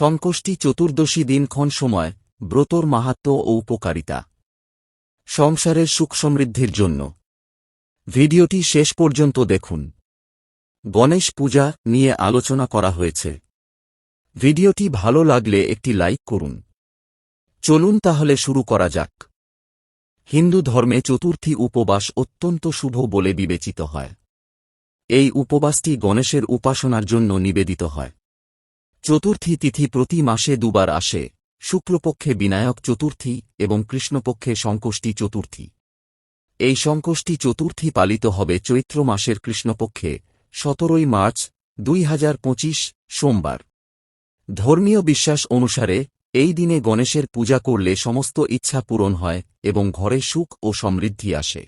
সংকষ্টি চতুর্দশী দিনক্ষণ সময়, ব্রতর মাহাত্ম ও উপকারিতা। সংসারের সুখ সমৃদ্ধির জন্য। ভিডিওটি শেষ পর্যন্ত দেখুন। গণেশ পূজা নিয়ে আলোচনা করা হয়েছে। ভিডিওটি ভালো লাগলে একটি লাইক করুন। চলুন তাহলে শুরু করা যাক। হিন্দু ধর্মে চতুর্থী উপবাস অত্যন্ত শুভ বলে বিবেচিত হয়। এই উপবাসটি গণেশের উপাসনার জন্য নিবেদিত হয়। চতুর্থী তিথি প্রতি মাসে দুবার আসে, শুক্লপক্ষে বিনায়ক চতুর্থী এবং কৃষ্ণপক্ষে সংকষ্টি চতুর্থী। এই সংকষ্টি চতুর্থী পালিত হবে চৈত্র মাসের কৃষ্ণপক্ষে, সতেরোই মার্চ, দুই হাজার পঁচিশ, সোমবার। ধর্মীয় বিশ্বাস অনুসারে, এই দিনে গণেশের পূজা করলে সমস্ত ইচ্ছা পূরণ হয় এবং ঘরে সুখ ও সমৃদ্ধি আসে।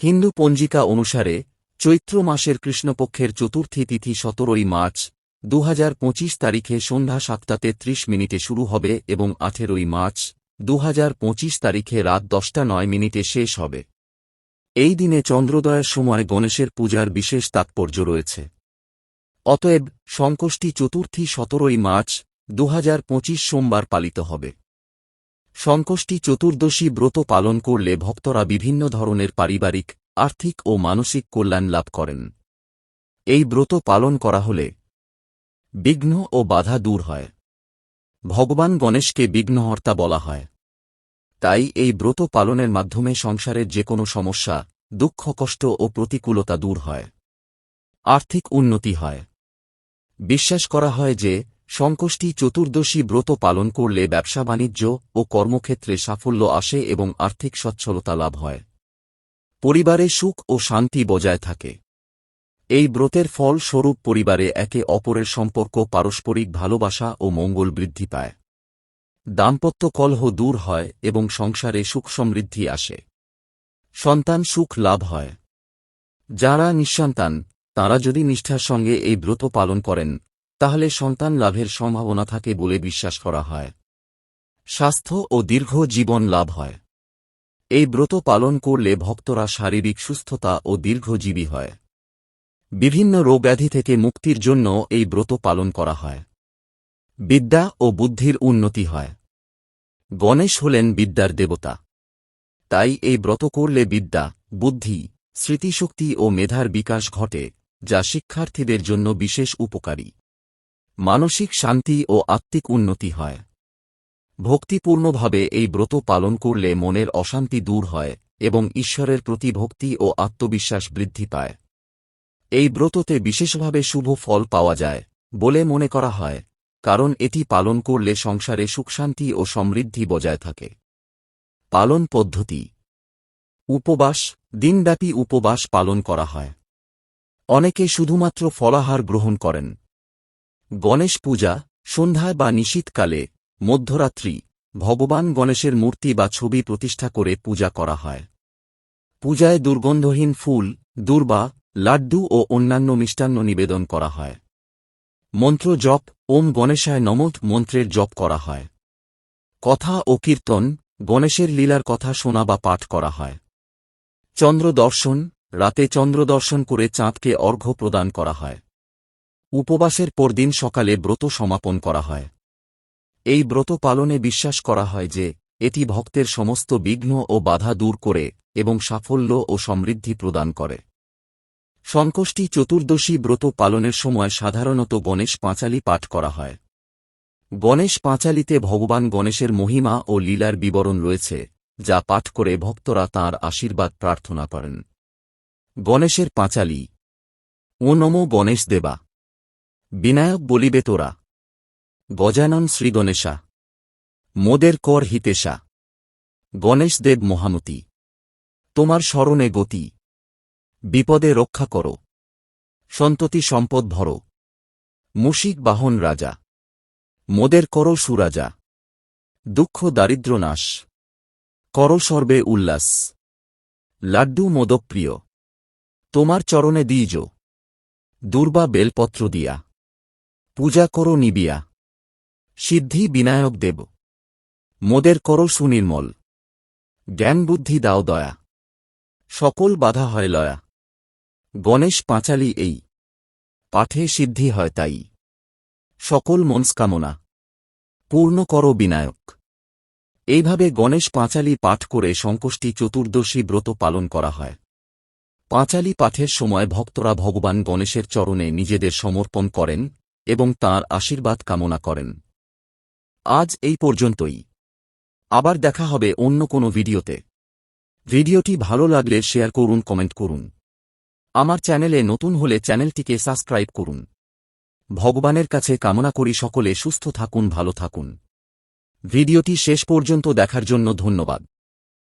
হিন্দু পঞ্জিকা অনুসারে, চৈত্র মাসের কৃষ্ণপক্ষের চতুর্থী তিথি সতেরোই মার্চ দুহাজার পঁচিশ তারিখে সন্ধ্যা সাতটা তেত্রিশ মিনিটে শুরু হবে এবং আঠেরোই মার্চ দুহাজার পঁচিশ তারিখে রাত দশটা নয় মিনিটে শেষ হবে। এই দিনে চন্দ্রোদয়ের সময় গণেশের পূজার বিশেষ তাৎপর্য রয়েছে। অতএব সংকষ্টি চতুর্থী সতেরোই মার্চ দুহাজার পঁচিশ সোমবার পালিত হবে। সংকষ্টি চতুর্দশী ব্রত পালন করলে ভক্তরা বিভিন্ন ধরনের পারিবারিক, আর্থিক ও মানসিক কল্যাণ লাভ করেন। এই ব্রত পালন করা হলে বিঘ্ন ও বাধা দূর হয়। ভগবান গণেশকে বিঘ্নহর্তা বলা হয়। তাই এই ব্রত পালনের মাধ্যমে সংসারের যে কোনো সমস্যা, দুঃখ, কষ্ট ও প্রতিকূলতা দূর হয়। আর্থিক উন্নতি হয়। বিশ্বাস করা হয় যে, সংকষ্টি চতুর্দশী ব্রত পালন করলে ব্যবসা বাণিজ্য ও কর্মক্ষেত্রে সাফল্য আসে এবং আর্থিক সচ্ছলতা লাভ হয়। পরিবারে সুখ ও শান্তি বজায় থাকে। এই ব্রতের ফল স্বরূপ পরিবারে একে অপরের সম্পর্ক, পারস্পরিক ভালোবাসা ও মঙ্গল বৃদ্ধি পায়। দাম্পত্য কলহ দূর হয় এবং সংসারে সুখ সমৃদ্ধি আসে। সন্তান সুখ লাভ হয়। যারা নিঃসন্তান, তাঁরা যদি নিষ্ঠার সঙ্গে এই ব্রত পালন করেন, তাহলে সন্তান লাভের সম্ভাবনা থাকে বলে বিশ্বাস করা হয়। স্বাস্থ্য ও দীর্ঘ জীবন লাভ হয়। এই ব্রত পালন করলে ভক্তরা শারীরিক সুস্থতা ও দীর্ঘজীবী হয়। বিভিন্ন রোগব্যাধি থেকে মুক্তির জন্য এই ব্রত পালন করা হয়। বিদ্যা ও বুদ্ধির উন্নতি হয়। গণেশ হলেন বিদ্যার দেবতা। তাই এই ব্রত করলে বিদ্যা, বুদ্ধি, স্মৃতিশক্তি ও মেধার বিকাশ ঘটে, যা শিক্ষার্থীদের জন্য বিশেষ উপকারী। মানসিক শান্তি ও আত্মিক উন্নতি হয়। ভক্তিপূর্ণভাবে এই ব্রত পালন করলে মনের অশান্তি দূর হয় এবং ঈশ্বরের প্রতি ভক্তি ও আত্মবিশ্বাস বৃদ্ধি পায়। এই ব্রততে বিশেষভাবে শুভ ফল পাওয়া যায়, বলে মনে করা হয়, কারণ এটি পালন করলে সংসারে সুখশান্তি ও সমৃদ্ধি বজায় থাকে। পালন পদ্ধতি। উপবাস, দিনব্যাপী উপবাস পালন করা হয়। অনেকে শুধুমাত্র ফলাহার গ্রহণ করেন। গণেশ পূজা সন্ধ্যায় বা নিশীতকালে, মধ্যরাত্রি, ভগবান গণেশের মূর্তি বা ছবি প্রতিষ্ঠা করে পূজা করা হয়। পূজায় দুর্গন্ধহীন ফুল, দুর্বা লাড্ডু ও অন্যান্য মিষ্টান্ন নিবেদন করা হয়। মন্ত্র জপ, ওম গণেশায় নমঃ মন্ত্রের জপ করা হয়। কথা ও কীর্তন, গণেশের লীলার কথা শোনা বা পাঠ করা হয়। চন্দ্র দর্শন, রাতে চন্দ্র দর্শন করে চাঁদকে অর্ঘ্য প্রদান করা হয়। উপবাসের পরদিন সকালে ব্রত সমাপন করা হয়। এই ব্রত পালনে বিশ্বাস করা হয় যে, এটি ভক্তের সমস্ত বিঘ্ন ও বাধা দূর করে এবং সাফল্য ও সমৃদ্ধি প্রদান করে। সংকষ্টি চতুর্দশী ব্রত পালনের সময় সাধারণত গণেশ পাঁচালি পাঠ করা হয়। গণেশ পাঁচালিতে ভগবান গণেশের মহিমা ও লীলার বিবরণ রয়েছে, যা পাঠ করে ভক্তরা তাঁর আশীর্বাদ প্রার্থনা করেন। গণেশের পাঁচালি। ও নমো গণেশ দেবা। বিনায়ক বলিবে তোরা। গজানন শ্রীগণেশা মোদের কর হিতেশা। গণেশ দেব মহামতি। তোমার স্মরণে গতি। বিপদে রক্ষা করো। সন্ততি সম্পদ ভর। মুশিক বাহন রাজা। মোদের করো সুরাজা। দুঃখ দারিদ্র নাশ। কর সর্বে উল্লাস। লাড্ডু মোদপ্রিয়। তোমার চরণে দিইজ। দুর্বা বেলপত্র দিয়া। পূজা করো নিবিয়া। সিদ্ধি বিনায়ক দেব। মোদের করো সুনির্মল। জ্ঞান বুদ্ধি দাও দয়া। সকল বাধা হয় লয়া। গণেশ পাঁচালি এই। পাঠে সিদ্ধি হয় তাই। সকল মনস্কামনা। পূর্ণ কর বিনায়ক। এইভাবে গণেশ পাঁচালী পাঠ করে সংকষ্টি চতুর্দশী ব্রত পালন করা হয়। পাঁচালী পাঠের সময় ভক্তরা ভগবান গণেশের চরণে নিজেদের সমর্পণ করেন এবং তাঁর আশীর্বাদ কামনা করেন। আজ এই পর্যন্তই। আবার দেখা হবে অন্য কোনো ভিডিওতে। ভিডিওটি ভালো লাগলে শেয়ার করুন, কমেন্ট করুন। আমার চ্যানেলে নতুন হলে চ্যানেলটিকে সাবস্ক্রাইব করুন। ভগবানের কাছে কামনা করি সকলে সুস্থ থাকুন, ভালো থাকুন। ভিডিওটি শেষ পর্যন্ত দেখার জন্য ধন্যবাদ।